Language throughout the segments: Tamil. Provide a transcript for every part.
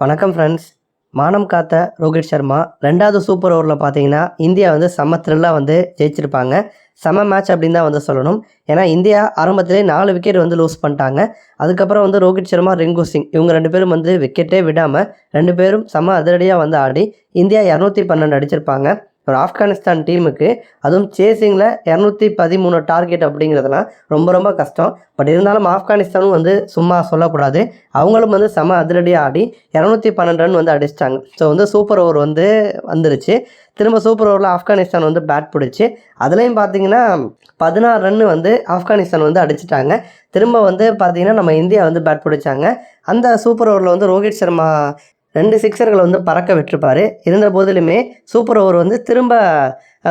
வணக்கம் ஃப்ரெண்ட்ஸ் மானம் காத்த ரோஹித் சர்மா ரெண்டாவது சூப்பர் ஓவரில் பார்த்தீங்கன்னா இந்தியா வந்து செம்ம த்ரில்லாக வந்து ஜெயிச்சிருப்பாங்க. செம மேட்ச் அப்படின்னு தான் வந்து சொல்லணும். ஏன்னா இந்தியா ஆரம்பத்திலே நாலு விக்கெட் வந்து லூஸ் பண்ணிட்டாங்க. அதுக்கப்புறம் வந்து ரோஹித் சர்மா ரிங்கு சிங் இவங்க ரெண்டு பேரும் வந்து விக்கெட்டே விடாமல் ரெண்டு பேரும் செம அதிரடியாக வந்து ஆடி இந்தியா இரநூத்தி பன்னெண்டு அடிச்சிருப்பாங்க. ஒரு ஆப்கானிஸ்தான் டீமுக்கு அதுவும் சேசிங்கில் இரநூத்தி பதிமூணு டார்கெட் அப்படிங்கிறதுலாம் ரொம்ப ரொம்ப கஷ்டம். பட் இருந்தாலும் ஆப்கானிஸ்தானும் வந்து சும்மா சொல்லக்கூடாது. அவங்களும் வந்து செம அதிரடியாக ஆடி இரநூத்தி பன்னெண்டு ரன் வந்து அடிச்சிட்டாங்க. ஸோ வந்து சூப்பர் ஓவர் வந்து வந்துருச்சு. திரும்ப சூப்பர் ஓவரில் ஆப்கானிஸ்தான் வந்து பேட் பிடிச்சி. அதுலேயும் பார்த்தீங்கன்னா பதினாறு ரன் வந்து ஆப்கானிஸ்தான் வந்து அடிச்சிட்டாங்க. திரும்ப வந்து பார்த்தீங்கன்னா நம்ம இந்தியா வந்து பேட் பிடிச்சாங்க. அந்த சூப்பர் ஓவரில் வந்து ரோஹித் சர்மா ரெண்டு சிக்ஸர்களை வந்து பறக்க விட்டுருப்பாரு. இருந்த போதிலுமே சூப்பர் ஓவர் வந்து திரும்ப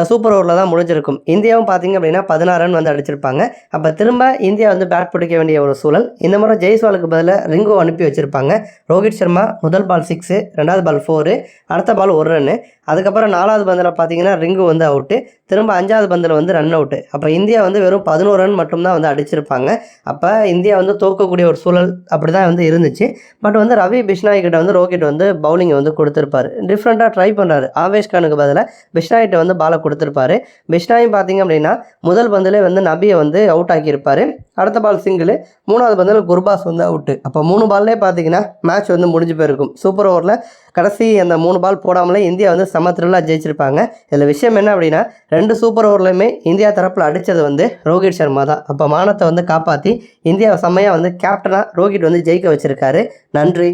சூப்பர் ஓவரில் தான் முடிஞ்சிருக்கும். இந்தியாவும் பார்த்தீங்க அப்படின்னா பதினாறு ரன் வந்து அடிச்சிருப்பாங்க. அப்போ திரும்ப இந்தியா வந்து பேட் பிடிக்க வேண்டிய ஒரு சூழல். இந்த முறை ஜெய்ஸ்வாலுக்கு பதிலாக ரிங்கோ அனுப்பி வச்சுருப்பாங்க. ரோஹித் சர்மா முதல் பால் சிக்ஸு ரெண்டாவது பால் ஃபோரு அடுத்த பால் ஒரு ரன்னு அதுக்கப்புறம் நாலாவது பந்தில் பார்த்தீங்கன்னா ரிங்கு வந்து அவுட்டு திரும்ப அஞ்சாவது பந்தில் வந்து ரன் அவுட்டு அப்போ இந்தியா வந்து வெறும் பதினோரு ரன் மட்டும்தான் வந்து அடிச்சிருப்பாங்க. அப்போ இந்தியா வந்து தோக்கக்கூடிய ஒரு சூழல் அப்படி தான் வந்து இருந்துச்சு. பட் வந்து ரவி பிஷ்னாய் கிட்ட வந்து ரோஹித் வந்து பவுலிங்கை வந்து கொடுத்துருப்பார். டிஃப்ரெண்ட்டாக ட்ரை பண்ணுறாரு ஆவேஷ் கானுக்கு பதிலாக பிஷ்னாய்கிட்ட வந்து பாலை கொடுத்துருப்பாரு. பிஷ்னாயும் பார்த்தீங்க அப்படின்னா முதல் பந்திலே வந்து நபியை வந்து அவுட் ஆக்கியிருப்பாரு. அடுத்த பால் சிங்கிள் மூணாவது பந்தில் குர்பாஸ் வந்து அவுட்டு அப்போ மூணு பால்லே பார்த்தீங்கன்னா மேட்ச் வந்து முடிஞ்சு போயிருக்கும். சூப்பர் ஓவரில் கடைசி அந்த மூணு பால் போடாமலே இந்தியா வந்து சம த்ரில்லாக ஜெயிச்சிருப்பாங்க. இதில் விஷயம் என்ன அப்படின்னா ரெண்டு சூப்பர் ஓவர்லையுமே இந்தியா தரப்பில் அடித்தது வந்து ரோஹித் சர்மா தான். அப்போ மானத்தை வந்து காப்பாற்றி இந்தியாவை செம்மையாக வந்து கேப்டனாக ரோஹித் வந்து ஜெயிக்க வச்சுருக்காரு. நன்றி.